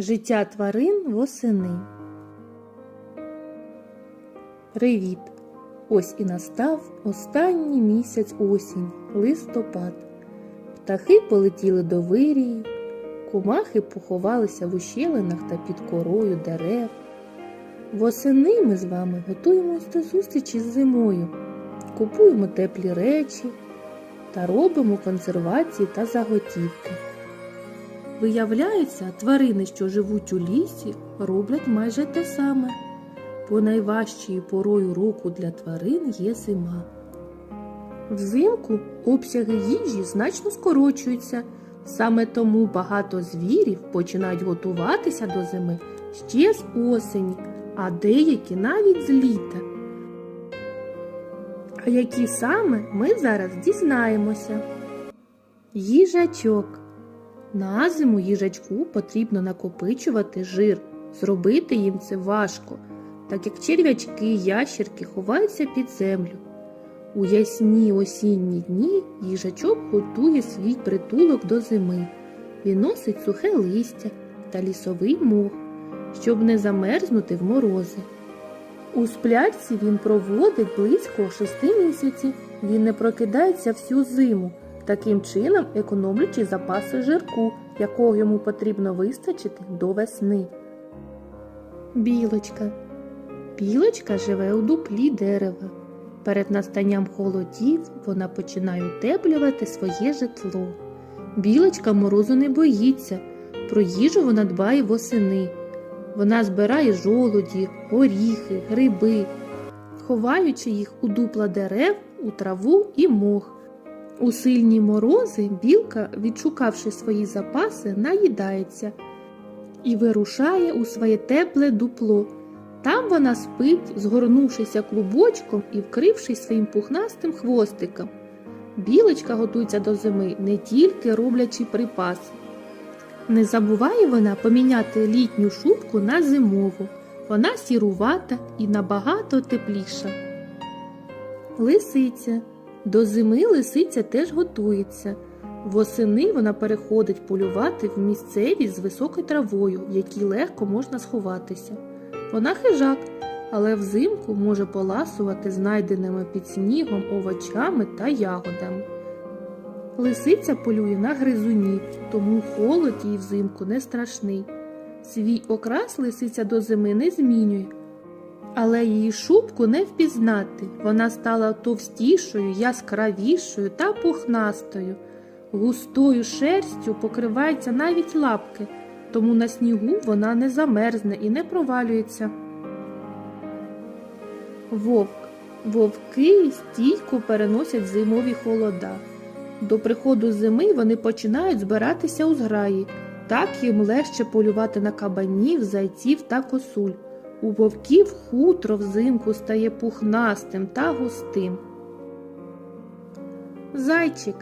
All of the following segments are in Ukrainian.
Життя тварин восени. Привіт! Ось і настав останній місяць осінь, листопад. Птахи полетіли до вирії, комахи поховалися в ущелинах та під корою дерев. Восени ми з вами готуємось до зустрічі з зимою, купуємо теплі речі та робимо консервації та заготівки. Виявляється, тварини, що живуть у лісі, роблять майже те саме. Бо найважчою порою року для тварин є зима. Взимку обсяги їжі значно скорочуються. Саме тому багато звірів починають готуватися до зими ще з осені, а деякі навіть з літа. А які саме ми зараз дізнаємося. Їжачок. На зиму їжачку потрібно накопичувати жир. Зробити їм це важко, так як черв'ячки, ящерки ховаються під землю. У ясні осінні дні їжачок готує свій притулок до зими. Він носить сухе листя та лісовий мох, щоб не замерзнути в морози. У сплячці він проводить близько шести місяців. Він не прокидається всю зиму, таким чином економлячи запаси жирку, якого йому потрібно вистачити до весни. Білочка. Білочка живе у дуплі дерева. Перед настанням холодів вона починає утеплювати своє житло. Білочка морозу не боїться. Про їжу вона дбає восени. Вона збирає жолуді, горіхи, гриби, ховаючи їх у дупла дерев, у траву і мох. У сильні морози білка, відшукавши свої запаси, наїдається і вирушає у своє тепле дупло. Там вона спить, згорнувшися клубочком і вкрившись своїм пухнастим хвостиком. Білочка готується до зими не тільки роблячи припаси. Не забуває вона поміняти літню шубку на зимову. Вона сірувата і набагато тепліша. Лисиця. До зими лисиця теж готується. Восени вона переходить полювати в місцевість з високою травою, в якій легко можна сховатися. Вона хижак, але взимку може поласувати знайденими під снігом овочами та ягодами. Лисиця полює на гризунів, тому холод їй взимку не страшний. Свій окрас лисиця до зими не змінює, але її шубку не впізнати. Вона стала товстішою, яскравішою та пухнастою. Густою шерстю покриваються навіть лапки, тому на снігу вона не замерзне і не провалюється. Вовк. Вовки стійко переносять зимові холода. До приходу зими вони починають збиратися у зграї. Так їм легше полювати на кабанів, зайців та косуль. У вовків хутро взимку стає пухнастим та густим. Зайчик.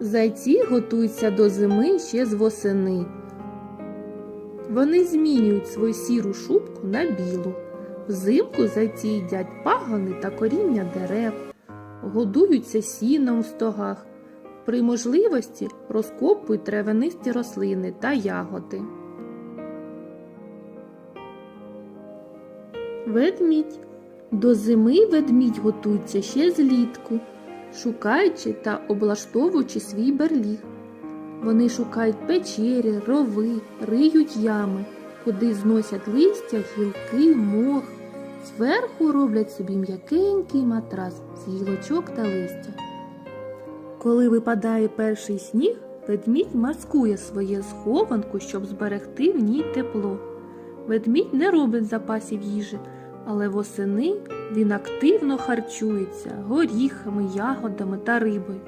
Зайці готуються до зими ще з восени. Вони змінюють свою сіру шубку на білу. Взимку зайці їдять пагони та коріння дерев, годуються сіном в стогах. При можливості розкопують травянисті рослини та ягоди. Ведмідь. До зими ведмідь готується ще злітку, шукаючи та облаштовуючи свій берліг. Вони шукають печері, рови, риють ями, куди зносять листя, гілки, мох. Зверху роблять собі м'якенький матрас з гілочок та листя. Коли випадає перший сніг, ведмідь маскує своє схованку, щоб зберегти в ній тепло. Ведмідь не робить запасів їжі, але восени він активно харчується горіхами, ягодами та рибою.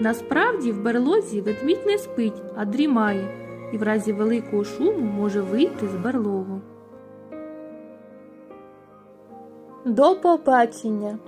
Насправді в берлозі ведмідь не спить, а дрімає, і в разі великого шуму може вийти з берлогу. До побачення!